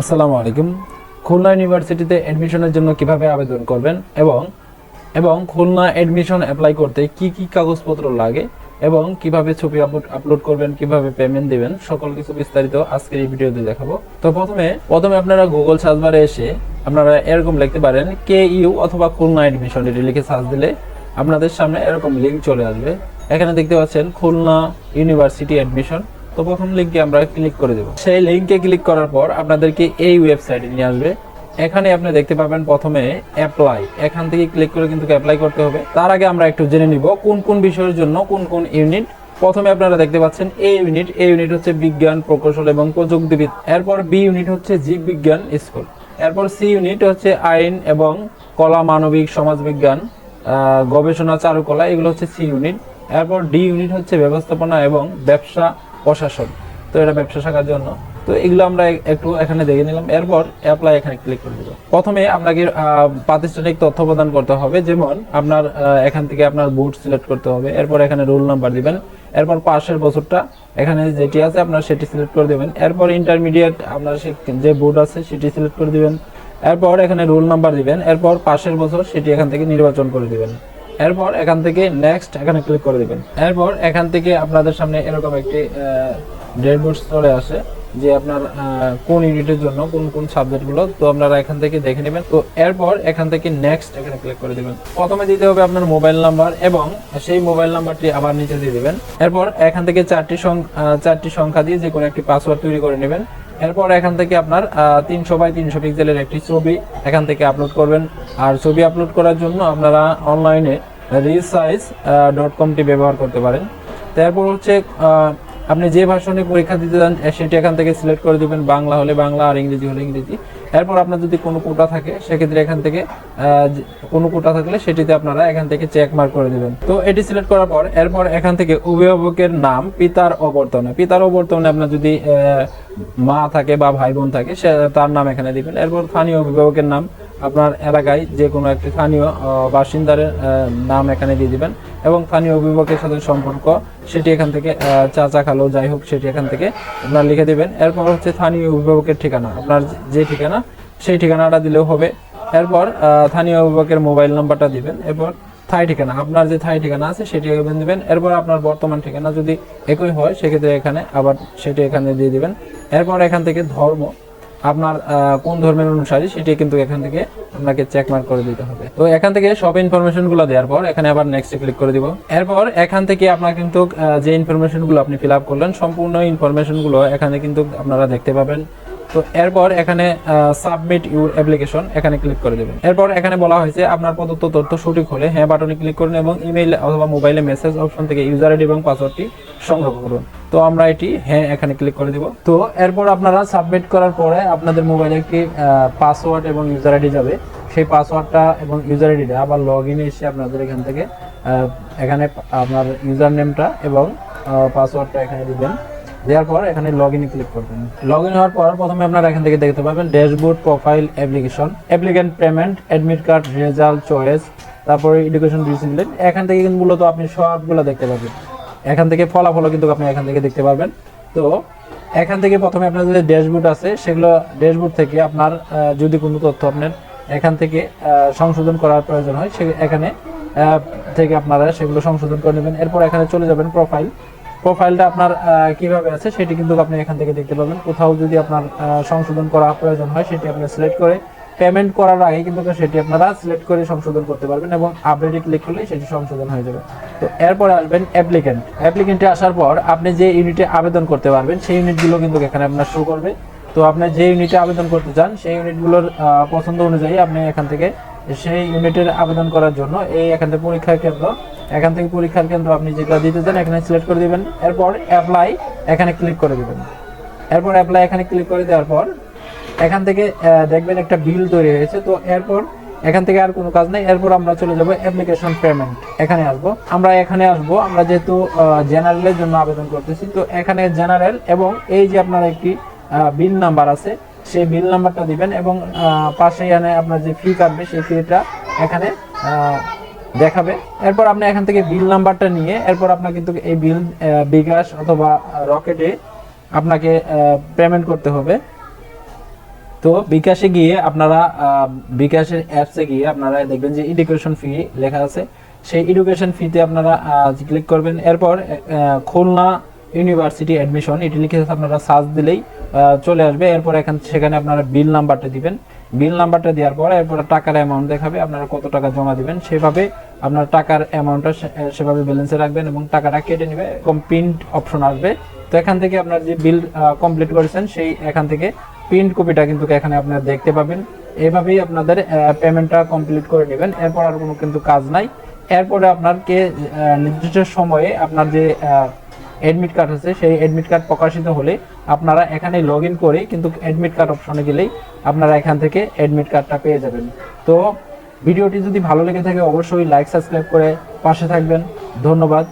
আসসালামু আলাইকুম। খুলনা ইউনিভার্সিটিতে অ্যাডমিশনের জন্য কীভাবে আবেদন করবেন এবং এবং খুলনা অ্যাডমিশন অ্যাপ্লাই করতে কি কি কাগজপত্র লাগে এবং কীভাবে ছবি আপলোড করবেন, কীভাবে পেমেন্ট দিবেন, সকল কিছু বিস্তারিত আজকের এই ভিডিওতে দেখাবো। তো প্রথমে প্রথমে আপনারা গুগল সার্চ বারে এসে আপনারা এরকম লিখতে পারেন কে ইউ অথবা খুলনা অ্যাডমিশন এটি লিখে সার্চ দিলে আপনাদের সামনে এরকম লিঙ্ক চলে আসবে। এখানে দেখতে পাচ্ছেন খুলনা ইউনিভার্সিটি অ্যাডমিশন তো প্রথম লিঙ্কে আমরা ক্লিক করে দেব। সেই লিঙ্কে ক্লিক করার পর আপনাদেরকে এই ওয়েবসাইটে নিয়ে আসবে। এখানে আপনি দেখতে পাবেন প্রথমে অ্যাপ্লাই এখান থেকে ক্লিক করে কিন্তু অ্যাপ্লাই করতে হবে। তার আগে আমরা একটু জেনে নিব কোন কোন বিষয়ের জন্য কোন কোন ইউনিট প্রথমে আপনারা দেখতে পাচ্ছেন এ ইউনিট এ ইউনিট হচ্ছে বিজ্ঞান, প্রকৌশল এবং প্রযুক্তিবিদ। এরপর বি ইউনিট হচ্ছে জীব বিজ্ঞান স্কুল এরপর সি ইউনিট হচ্ছে আইন এবং কলা, মানবিক, সমাজবিজ্ঞান গবেষণা, চারুকলা, এগুলো হচ্ছে সি ইউনিট এরপর ডি ইউনিট হচ্ছে ব্যবস্থাপনা এবং ব্যবসা প্রশাসন। তো এটা ব্যবসা শাখার জন্য। তো এগুলো আমরা একটু এখানে দেখে নিলাম। এরপর অ্যাপ্লাই এখানে ক্লিক করে দেবো। প্রথমে আপনাকে প্রাতিষ্ঠানিক তথ্য প্রদান করতে হবে। যেমন আপনার এখান থেকে আপনার বুট সিলেক্ট করতে হবে। এরপর এখানে রোল নাম্বার দিবেন। এরপর পাশের বছরটা এখানে যেটি আছে আপনার সেটি সিলেক্ট করে দেবেন। এরপর ইন্টারমিডিয়েট আপনার যে বোর্ড আছে সেটি সিলেক্ট করে দিবেন। এরপর এখানে রোল নাম্বার দিবেন। এরপর পাশের বছর সেটি এখান থেকে নির্বাচন করে দিবেন। এরপর এখান থেকে নেক্সট এখানে ক্লিক করে দিবেন। এরপর এখান থেকে আপনাদের সামনে এরকম একটি ডেড বোর্ড চলে আসে যে আপনার কোন ইউনিটের জন্য কোন কোন সাবজেক্টগুলো তো আপনারা এখান থেকে দেখে নেবেন। তো এরপর এখান থেকে নেক্সট এখানে ক্লিক করে দিবেন। প্রথমে দিতে হবে আপনার মোবাইল নাম্বার এবং সেই মোবাইল নাম্বারটি আবার নিচে দিয়ে দেবেন। এরপর এখান থেকে চারটি সং- আহ, চারটি সংখ্যা দিয়ে যে কোনো একটি পাসওয়ার্ড তৈরি করে নেবেন। এরপর এখান থেকে আপনার তিনশো বাই তিনশো পিক্সেলের একটি ছবি এখান থেকে আপলোড করবেন। আর ছবি আপলোড করার জন্য আপনারা অনলাইনে রিসাইজ ডট কমটি ব্যবহার করতে পারেন। তারপর হচ্ছে আপনি যে ভাষণে পরীক্ষা দিতে চান সেটি এখান থেকে সিলেক্ট করে দেবেন। বাংলা হলে বাংলা, আর ইংরেজি হলে ইংরেজি। এরপর আপনার যদি কোনো কোটা থাকে, সেক্ষেত্রে এখান থেকে কোনো কোটা থাকলে সেটিতে আপনারা এখান থেকে চেক মার্ক করে দেবেন। তো এটি সিলেক্ট করার পর, এরপর এখান থেকে অভিভাবকের নাম, পিতার অবর্তনে। পিতার অবর্তনে আপনার যদি মা থাকে বা ভাই বোন থাকে, সে তার নাম এখানে দিবেন। এরপর স্থানীয় অভিভাবকের নাম আপনার এলাকায় যে কোনো একটি স্থানীয় আহ, বাসিন্দার নাম এখানে দিয়ে দিবেন এবং স্থানীয় অভিভাবকের সাথে সম্পর্ক সেটি এখান থেকে চাচা খালো যাই হোক সেটি এখান থেকে আপনার লিখে দেবেন। এরপর হচ্ছে স্থানীয় অভিভাবকের ঠিকানা আপনার যে ঠিকানা সেই ঠিকানাটা দিলেও হবে। এরপর স্থানীয় অভিভাবকের মোবাইল নাম্বারটা দিবেন। এরপর থাই ঠিকানা আপনার যে থাই ঠিকানা আছে সেটি এখানে দিবেন। এরপর আপনার বর্তমান ঠিকানা যদি একই হয় সেক্ষেত্রে এখানে আবার সেটি এখানে দিয়ে দিবেন। এরপর এখান থেকে ধর্ম আপনার কোন ধর্মের অনুসারী, সেটি কিন্তু এখান থেকে আপনাকে চেক মার্ক করে দিতে হবে। তো এখান থেকে সব ইনফরমেশনগুলো দেওয়ার পর, এখানে আবার নেক্সট ক্লিক করে দিব। এরপর এখান থেকে আপনার কিন্তু যে ইনফরমেশনগুলো আপনি ফিল আপ করলেন, সম্পূর্ণ ইনফরমেশনগুলো এখানে কিন্তু আপনারা দেখতে পাবেন। তো এরপর এখানে সাবমিট ইউর অ্যাপ্লিকেশন এখানে ক্লিক করে দেবেন। এরপর এখানে বলা হয়েছে, আপনার প্রদত্ত তথ্য সঠিক হলে হ্যাঁ বাটনে ক্লিক করুন এবং ইমেইল অথবা মোবাইলে মেসেজ অপশন থেকে ইউজার আইডি এবং পাসওয়ার্ডটি সংগ্রহ করুন। তো আমরা এটি হ্যাঁ এখানে ক্লিক করে দিব। তো এরপর আপনারা সাবমিট করার পরে আপনাদের মোবাইলে একটি পাসওয়ার্ড এবং ইউজার আইডি যাবে। সেই পাসওয়ার্ডটা এবং ইউজার আইডিটা আবার লগ ইনে এসে আপনাদের এখান থেকে এখানে আপনার ইউজার নেমটা এবং পাসওয়ার্ডটা এখানে দিবেন। দেওয়ার পর এখানে লগ ইনে ক্লিক করবেন। লগ ইন হওয়ার পর প্রথমে আপনারা এখান থেকে দেখতে পাবেন dashboard profile application applicant payment admit card result choice তারপরে এডুকেশন ডিসিপ্লিন এখান থেকে কিন্তু মূলত আপনি সবগুলো দেখতে পাবেন। এখান থেকে ফলাফলও কিন্তু আপনি এখান থেকে দেখতে পারবেন। তো, এখান থেকে প্রথমে আপনার যে ড্যাশবোর্ড আছে, সেগুলো ড্যাশবোর্ড থেকে আপনার যদি কোনো তথ্য আপনার এখান থেকে সংশোধন করার প্রয়োজন হয়, সে এখানে থেকে আপনারা সেগুলো সংশোধন করে নেবেন। এরপর এখানে চলে যাবেন প্রোফাইল। প্রোফাইলটা আপনার কীভাবে আছে, সেটি কিন্তু আপনি এখান থেকে দেখতে পাবেন। কোথাও যদি আপনার সংশোধন করা প্রয়োজন হয়, সেটি আপনি সিলেক্ট করে পেমেন্ট করার আগে কিন্তু সেটি আপনারা সিলেক্ট করে সংশোধন করতে পারবেন এবং আপডেটে ক্লিক করলে সেটি সংশোধন হয়ে যাবে। তো এরপরে আসবেন অ্যাপ্লিকেন্ট অ্যাপ্লিকেন্টে আসার পর আপনি যে ইউনিটে আবেদন করতে পারবেন, সেই ইউনিটগুলো কিন্তু এখানে আপনার শো করবে। তো আপনি যে ইউনিটে আবেদন করতে চান, সেই ইউনিটগুলোর পছন্দ অনুযায়ী আপনি এখান থেকে সেই ইউনিটের আবেদন করার জন্য এই এখান থেকে পরীক্ষার কেন্দ্র, এখান থেকে পরীক্ষার কেন্দ্র আপনি যেটা দিতে চান, এখানে সিলেক্ট করে দিবেন। এরপর অ্যাপ্লাই এখানে ক্লিক করে দিবেন। এরপর অ্যাপ্লাই এখানে ক্লিক করে দেওয়ার পর এখান থেকে দেখবেন একটা বিল তৈরি হয়েছে, তো এরপর এখান থেকে আর কোনো কাজ নেই। এরপর আমরা চলে যাব অ্যাপ্লিকেশন পেমেন্ট এখানে আসব। আমরা এখানে আসব। আমরা যেহেতু জেনারেলের জন্য আবেদন করতেছি, তো এখানে জেনারেল এবং এই যে আপনার একটি বিল নাম্বার আছে, সেই বিল নাম্বারটা দিবেন এবং পাশে এখানে আপনার যে ফি কাটবে, সেই ফিটা এখানে দেখাবে। এরপর আপনি এখান থেকে বিল নাম্বারটা নিয়ে, এরপর আপনার কিন্তু এই বিল বিকাশ অথবা রকেটে আপনাকে পেমেন্ট করতে হবে। তো বিকাশে গিয়ে আপনারা বিকাশের অ্যাপসে গিয়ে আপনারা দেখবেন যে এডুকেশন ফি লেখা আছে। সেই এডুকেশন ফিতে আপনারা ক্লিক করবেন। এরপর খুলনা ইউনিভার্সিটি অ্যাডমিশন এটি লিখে আপনারা সার্চ দিলেই চলে আসবে। এরপর এখান, সেখানে আপনারা বিল নাম্বারটা দিবেন। বিল নাম্বারটা দেওয়ার পর এরপর টাকার অ্যামাউন্ট দেখাবে, আপনারা কত টাকা জমা দিবেন। সেভাবে আপনার টাকার অ্যামাউন্টটা সেভাবে ব্যালেন্সে রাখবেন এবং টাকাটা কেটে নেবে এবং প্রিন্ট অপশন আসবে। তো এখান থেকে আপনার যে বিল কমপ্লিট করেছেন, সেই এখান থেকে প্রিন্ট কপিটা কিন্তু এখানে আপনারা দেখতে পাবেন। এভাবেই আপনাদের পেমেন্টটা কমপ্লিট করে নেবেন। এরপর আর কোনো কিন্তু কাজ নাই। এরপরে আপনাকে আহ, নির্দিষ্ট সময়ে আপনার যে অ্যাডমিট কার্ড আছে সেই অ্যাডমিট কার্ড প্রকাশিত হলে আপনারা এখানে লগ ইন করে কিন্তু অ্যাডমিট কার্ড অপশনে গেলেই আপনারা এখান থেকে অ্যাডমিট কার্ডটা পেয়ে যাবেন। তো ভিডিওটি যদি ভালো লেগে থাকে অবশ্যই লাইক সাবস্ক্রাইব করে পাশে থাকবেন। ধন্যবাদ।